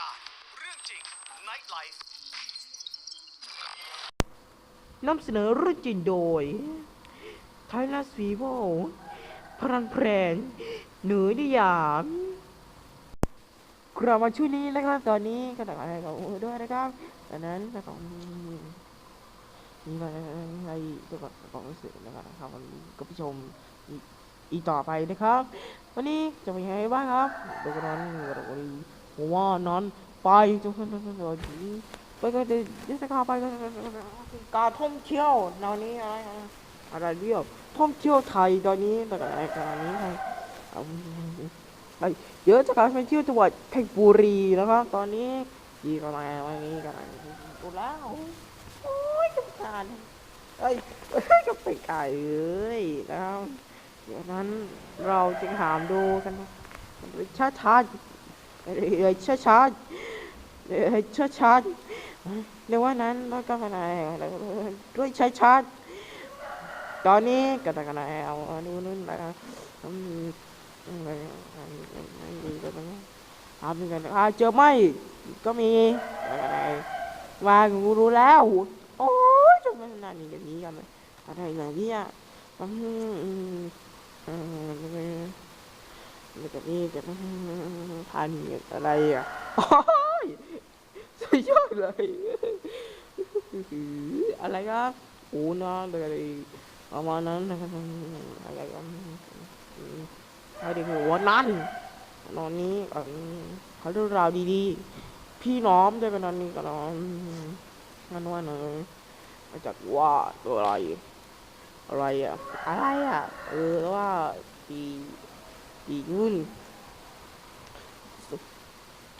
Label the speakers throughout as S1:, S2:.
S1: การเรื่องจริง Night Life
S2: นำเสนอเรื่องจริงโดยไทยลัสฟีโวพรันแพรงเหนือนิยามกลับมาช่วงนี้นะครับ ตอนนี้ก็ต้องอะไรกับด้วยนะครับดังนั้นก็ต้องมีอะไรตัวกับของรู้สึกนะครับครับวันนี้ก็ไปชมอีต่อไปนะครับ วันนี้จะเป็นยังไงบ้างครับดูกันนั้นวันนี้ ผมว่านอนไปจนนนนจนไปก็จะจะเข้าไปก็การท่องเที่ยวตอนนี้อะไรอะไรเรียกท่องเที่ยวไทยตอนนี้แต่อะไรตอนนี้ไทยเอาไปเดี๋ยวจะการไปเที่ยวจังหวัดเพชรบุรีนะครับตอนนี้ดีกันมาวันนี้กันดูแล้วโอ้ยกำการเอ้ยเอ้ก็ไปไก่เอ้ยนะครับเดี๋ยวนั้นเราจะถามดูกันช้าช้าๆ เอ้ยช้าช้าเอ้ยช้าช้าเรียกว่านั้นแล้วก็อะไรด้วยช้ชาร์จตอนนี้ก็ต้องอะไรเอาอันนู้นนู่นอะไรอืมอะไรไม่ดีก็ต้องทำกันอาเจอไหมก็มีอะไรมากูรู้แล้วโอ้ยจนมันนานอย่างนี้กันอะไรอย่างนี้อะอืมอืมอื มแล้วก็นี่จะพันอะไรอะสุดยอดเลย อะไรครับโอ้นะอะไรประมาณนั้นนะครับอะไรกันอะไรคือวันนั้นนอนนี้เขาเรื่องราวดีๆ พี่น้องด้วยกันนอนนี้กันนอนงั้นว่าเนอะมาจากว่าตัวอะไร อะไรอะ อะไรอะ เออว่าปี ปีนู่น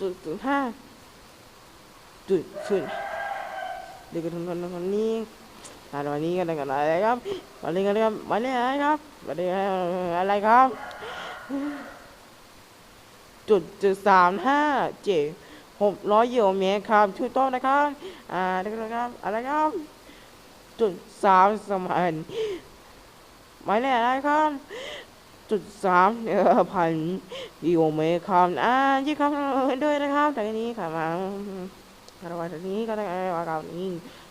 S2: จุดจุดห้าจุดขึ้นเด็กคนคนนี้อ่าวันนี้กันกันอะไรครับวันนี้กันครับวันนี้อะไรครับวันนี้อะไรครับจุดจุดสามห้าเจ็ดหกร้อยเยโเมตรครับถูกต้องนะครับอ่าเด็กคนครับอะไรครับจุดสามสมานหมายเลขอะไรครับ จุดสามเอ่อพันกิโลเมตรครับอ่ายี่ครับด้วยนะครับแต่นี้ค่ะมาแต่วันนี้ก็ได้ว่าเรานี้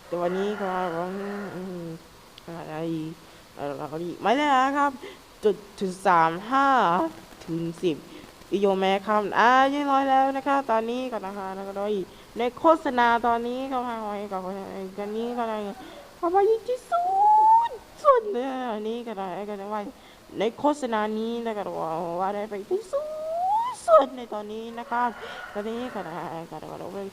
S2: แต่วันนี้ก็อะไรเราก็ดีไม่ได้ครับจุดถึงสามห้าถึงสิบอิโยแมครับอ่ายี่ร้อยแล้วนะครับตอนนี้ก็นะคะแล้วก็ด้ในโฆษณาตอนนี้ก็พาไว้กับตอนนี้ก็ได้พาไปยิ่งที่สุดสุดเลยอันนี้ก็ได้ก็ได้ว่า ในโฆษณานี้แล้วก็ว่าได้ไปที่สุดสุดในตอนนี้นะครับตอนนี้ก็ได้ก็ได้ก็ได้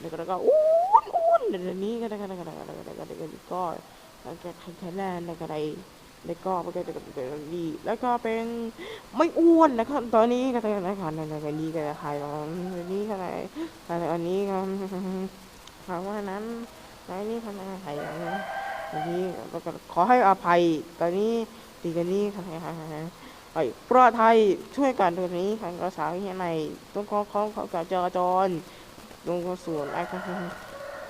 S2: แล้วก็แล้วก็อ้วนอ้วนเดี๋ยวนี้ก็ได้ก็ได้ก็ได้ก็ได้ก็ได้ก็ได้ก็ได้ก็แล้วก็แข็งแรงแล้วก็ได้แล้วก็มันก็จะเป็นดีแล้วก็เป็นไม่อ้วนนะครับ ตอนนี้ก็ได้นะครับในในนี้ก็ได้ขายตอนนี้ก็ได้ขายอันนี้ก็ถามว่านั้นในนี้ทำอะไรขายอย่างนี้ อันนี้แล้วก็ขอให้อภัยตอนนี้ตีกันนี้ค่ะไอ้ปลอดไทยช่วยกันตรงนี้การรักษาที่ไหนต้องขอขอขอการจราจรลงก็สวนไอ้ก็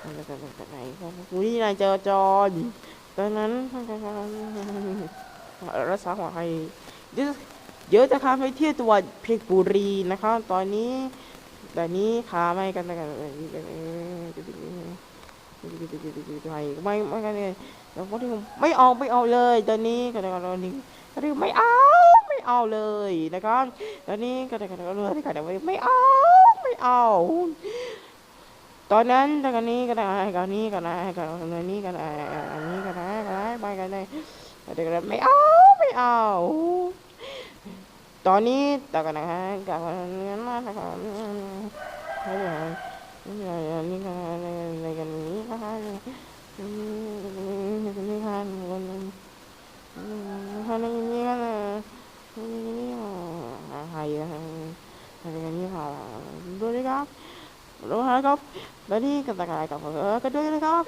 S2: อะไรกันไหนครับอุ้ยนายเจอจอนตอนนั้นรักษาหัวใครเดี๋ยวเดี๋ยวจะพามไปเที่ยวจังหวัดเพชรบุรีนะครับ ตอนนี้แตอนนี้ขาไม่กันกัน ไม่ไม่ไม่กันเลยแล้วก็ที่ไม่เอาไม่เอาเลยตอนนี้ก็ได้ก็ตอนนี้ก็ได้ไม่เอาไม่เอาเลยนะครับตอนนี้ก็ได้ก็ได้ก็ได้ก็ได้ไม่เอาไม่เอาตอนนั้นตอนนี้ก็ได้ตอนนี้ก็ได้ตอนนี้ก็ได้อันนี้ก็ได้ก็ได้ไปกันเลยเด็กไม่เอาไม่เอาตอนนี้ตอนกันนะกับเงินมาครับให้เดี๋ยวนี่ก็อะไรกันนี้ก็ได้นี่ค่ะคนคนนี้ก็เลยนี่หายอะไรกันนี่ค่ะดูดิครับ รู้ครับ และนี่ก็ตะกายกับเออกันด้วยนะครับ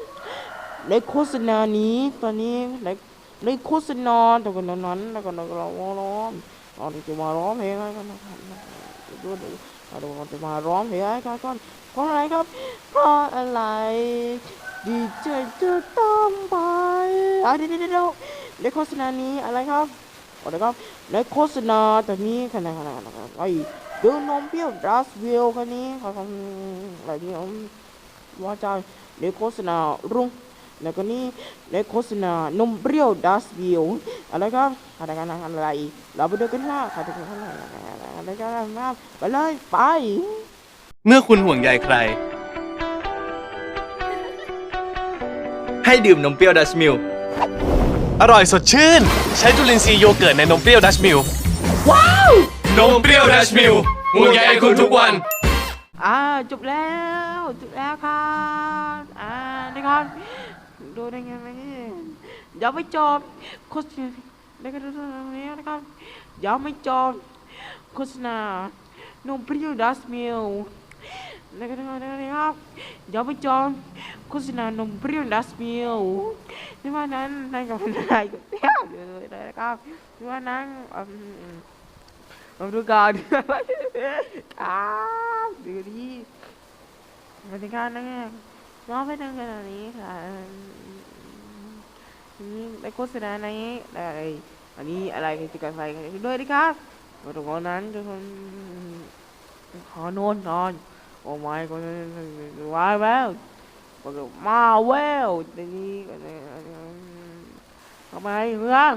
S2: ในโฆษณานี้ตอนนี้ในในโฆษณาตรงนั้นแล้วก็เราร้องเราจะมาร้องเพลงอะไรกันนะครับดูดูเราจะมาร้องเพลงอะไรกันก่อนเพราะอะไรครับเพราะอะไรดีใจจะต้องไปอะเดี๋ยวเดี๋ยวในโฆษณานี้อะไรครับอาละครับในโฆษณาตัวนี้ขนาดขนาดขนาดไอ้เดินนมเปรี้ยวดัสวิลคันนี้เขาทำอะไรที่ผม ว่าจะในโฆษณารุ่งแล้วก็นี่ในโฆษณานมเปรี้ยวดัสวิลอะไรครับอะไรกันอะไรเราไปดูกันว่าเขาจะทำอะไรอะไรกันบ้างไปเลยไป
S3: เมื่อคุณห่วงใยใคร ให้ดื่มนมเปรี้ยวดัชมิล
S4: อร่อยสดชื่น ใช้จุลินทรีย์โยเกิร์ตในนมเปรี้ยวดัชมิล
S3: นมเปรี้ยวดัชมิลห่วงใยคุณทุกวัน
S2: อ่าจบแล้วจบแล้วครับอ่านะครับดูได้ไงไหมเดี๋ยวไม่จบโฆษณาแล้วก็ดูตรงนี้นะครับเดี๋ยวไม่จบโฆษณานมเปรี้ยวดัสมิลแล้วก็ดูนะครับเดี๋ยวไม่จบโฆษณานมเปรี้ยวดัสมิลที่ว่านั้นนั่นก็เป็นอะไรก็เตี้ยวเลยนะครับที่ว่านั้นอืมเราดูก่อนครับ ดูดิบรรยากาศนะเนี่ยน้องไปทำขนาดนี้ค่ะนี่ในโฆษณาในอะไรอันนี้อะไรกิจกรรมอะไรด้วยดิครับมาตรงนั้นทุกคนขอนอนนอน โอ้ไม่ก็ว้ายแล้วก็มาแววทีนี้ก็ทำไมเพื่อน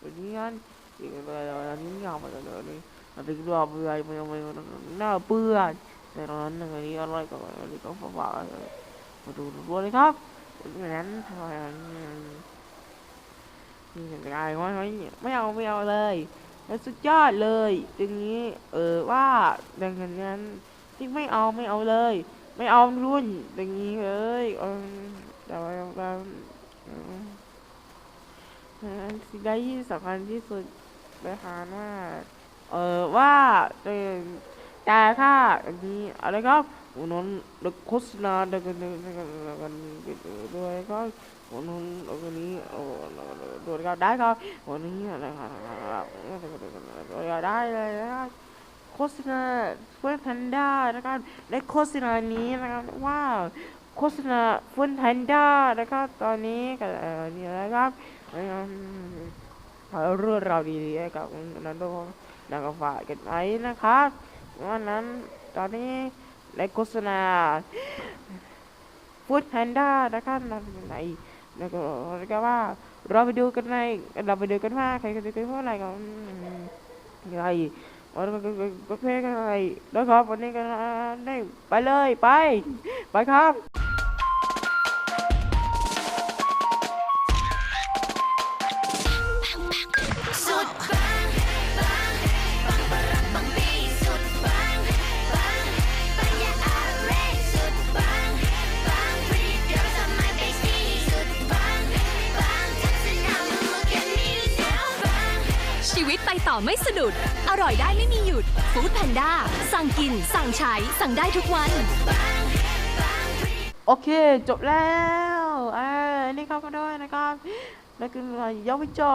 S2: วันนี้กันอีกอะไรนี้ยาวไปเลย Nanti kedua apa yang yang nah apa kan. Saya orang dengan ni orang kau ni kau apa apa. Betul betul เลยครับอย่างนั้นทำไมนี่ไงไม่ไม่ไม่เอาไม่เอาเลยแล้วสุดยอดเลยอย่างนี้ เออว่าดังนั้นที่ไม่เอาไม่เอาเลย ไม่เอารุ่นอย่างนี้เลยเออแต่ว่าแบบสิ่งใดที่สำคัญที่สุดไปหาว่า เออว่าเออแต่ถ้าอันนี้อะไรครับวันนั้นเด็กโฆษณาด็กกันเด็กกันกันด้วยครับวันนั้นวันนี้โอ้ด้วยครับได้ครับวันนี้อะไรครับได้เลยนะครับโฆษณาเฟื่องแพนด้านะครับในโฆษณานี้นะครับว้าวโฆษณาเฟื่องแพนด้านะครับตอนนี้ก็นี่นะครับเรื่องราวดีๆให้กับนันโด แล้วก็ฝากกันไว้นะครับวันนั้นตอนนี้ในโฆษณาฟูดแพนด้านะครับนไหนแล้วก็แล้ก็ว่าเราไปดูกันในเราไปดูกันว่าใครจะเป็นเพราะอะไรกันอะไรวันนี้ก็เพลงอะไรแล้วครับวันนี้ก็ได้ไปเลยไป ไปครับ
S5: ไม่
S6: สะดุด อร่อยได้ไม่มีหยุดฟู้ดแพนด้าสั่งกิน สั่งใช้ สั่งได้ทุกวัน
S2: โอเค จบแล้วอ่านี่เขาก็ด้วยนะครับแล้วก็ยกไปจอ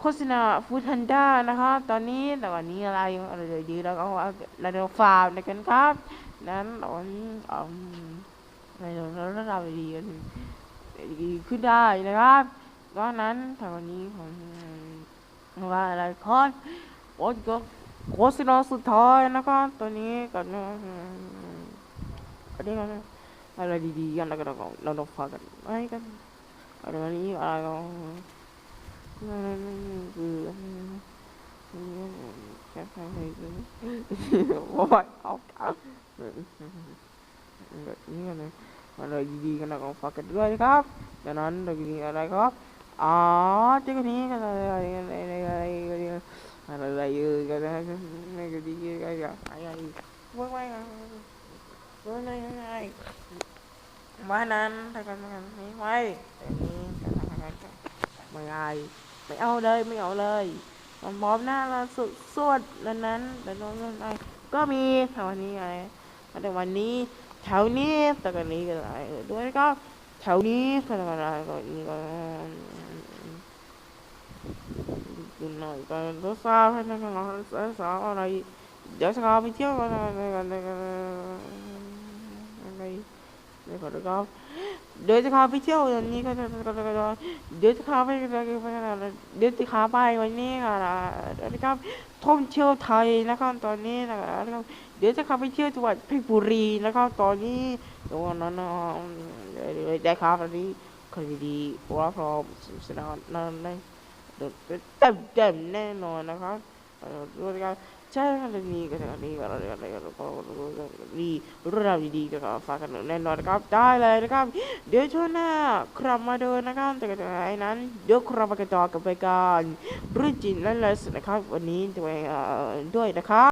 S2: โฆษณาฟู้ดฮันด้านะครับ ตอนนี้แต่วันนี้อะไรอะไรดีแล้วก็ว่าเราจะฟาร์มนกันครับ นั้นตอนอืมในระดับดีกันดีขึ้นได้นะครับก็นั้นแต่วันนี้ผม ว่าอะไรคอนโอ้ยก็โฆษณาสุดท้ายนะครับตัวนี้ก็นะอันนี้ก็อะไรดีๆกันแล้วก็เราเราลองฟังกันไว้กันอะไรนี้อะไรก็คือแค่ไหนคือโอ้ยเอาเอาแบบนี้กันเลยอะไรดีๆกันเราลองฟังกันด้วยครับจากนั้นเราดีอะไรครับ อ๋อที่กันนี้กันอะไรอะไรอะไรอะไรอะไรอะไรเออกันนะไม่ก็ดีกันอย่างไรว่าไงว่าไงว่าไงว่านั้นถ้ากันมันไม่ไหวแต่นี้กันทำกันไม่ไงไม่เอาเลยไม่เอาเลยมันพร้อมหน้าเราสุดสวดนั้นนั้นแต่น้องนั้นไงก็มีแถวนี้ไงแต่วันนี้แถวนี้แต่กันนี้กันอะไรด้วยก็แถวนี้ก็อะไรก็นี่ก็ดูหน่อยก็รถซาให้นั่งรถซาอะไรเดี๋ยวจะไปเที่ยวกันอะไรกันอะไรนี่ก็แล้วก็เดี๋ยวจะพาไปเที่ยววันนี้ก็จะเดี๋ยวจะพาไปเดี๋ยวจะพาไปวันนี้ค่ะนะครับท่องเที่ยวไทยนะครับตอนนี้นะครับเดี๋ยวจะพาไปเที่ยวจังหวัดเพชรบุรีนะครับตอนนี้ตอนนั้นได้ครับตอนนี้คดีว่าพร้อมสนานนั้นเลย ได้เต็มเต็มแน่นอนนะครับด้วยกันใช่ครับนี้กันี่ก็อะไรอะไรก็ดีเรื่องราวดีๆก็ฝากกันแน่นอนนะครับ ได้เลยนะครับ เดี๋ยวช่วงหน้าครับมาดูนะครับแต่ก็ไอ้นั้นเดี๋ยวครับมากันต่อกับรายการเรื่องจริงและเลสนะครับ วันนี้ด้วยด้วยนะครับ